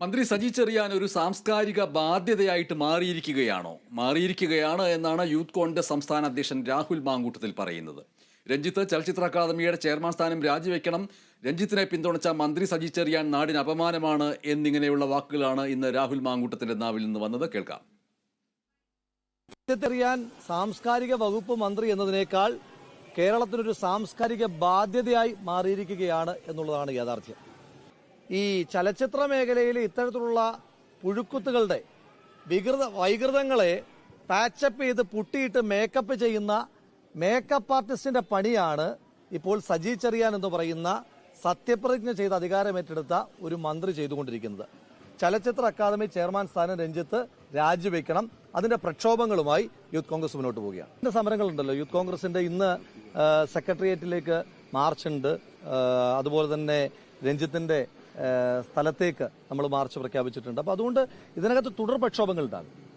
മന്ത്രി സജി ചെറിയാൻ ഒരു സാംസ്കാരിക ബാധ്യതയായിട്ട് മാറിയിരിക്കുകയാണോ? മാറിയിരിക്കുകയാണ് എന്നാണ് യൂത്ത് കോൺഗ്രസ് സംസ്ഥാന അധ്യക്ഷൻ രാഹുൽ മാങ്കൂട്ടത്തിൽ പറയുന്നത്. രഞ്ജിത്ത് ചലച്ചിത്ര അക്കാദമിയുടെ ചെയർമാൻ സ്ഥാനം രാജിവെക്കണം. രഞ്ജിത്തിനെ പിന്തുണച്ച മന്ത്രി സജി ചെറിയാൻ നാടിന് അപമാനമാണ് എന്നിങ്ങനെയുള്ള വാക്കുകളാണ് ഇന്ന് രാഹുൽ മാങ്കൂട്ടത്തിന്റെ നാവിൽ നിന്ന് വന്നത്. കേൾക്കാം. സാംസ്കാരിക വകുപ്പ് മന്ത്രി എന്നതിനേക്കാൾ കേരളത്തിനൊരു സാംസ്കാരിക ബാധ്യതയായി മാറിയിരിക്കുകയാണ് എന്നുള്ളതാണ് യാഥാർത്ഥ്യം. ഈ ചലച്ചിത്ര മേഖലയിൽ ഇത്തരത്തിലുള്ള പുഴുക്കുത്തുകളുടെ വികൃത വൈകൃതങ്ങളെ പാച്ചപ്പ് ചെയ്ത് പുട്ടിയിട്ട് മേക്കപ്പ് ചെയ്യുന്ന മേക്കപ്പ് ആർട്ടിസ്റ്റിന്റെ പണിയാണ് ഇപ്പോൾ സജി ചെറിയാൻ എന്ന് പറയുന്ന സത്യപ്രതിജ്ഞ ചെയ്ത് അധികാരമേറ്റെടുത്ത ഒരു മന്ത്രി ചെയ്തുകൊണ്ടിരിക്കുന്നത്. ചലച്ചിത്ര അക്കാദമി ചെയർമാൻ സ്ഥാനം രഞ്ജിത്ത് രാജിവെക്കണം അതിന്റെ പ്രക്ഷോഭങ്ങളുമായി യൂത്ത് കോൺഗ്രസ് മുന്നോട്ട് പോവുകയാണ്. ഇതിന്റെ സമരങ്ങളുണ്ടല്ലോ. യൂത്ത് കോൺഗ്രസിന്റെ ഇന്ന് സെക്രട്ടേറിയറ്റിലേക്ക് മാർച്ച് ഉണ്ട്. അതുപോലെ തന്നെ രഞ്ജിത്തിന്റെ സ്ഥലത്തേക്ക് നമ്മൾ മാർച്ച് പ്രഖ്യാപിച്ചിട്ടുണ്ട്. അപ്പോൾ അതുകൊണ്ട് ഇതിനകത്ത് തുടർ പ്രക്ഷോഭങ്ങൾ ഉണ്ടാകും.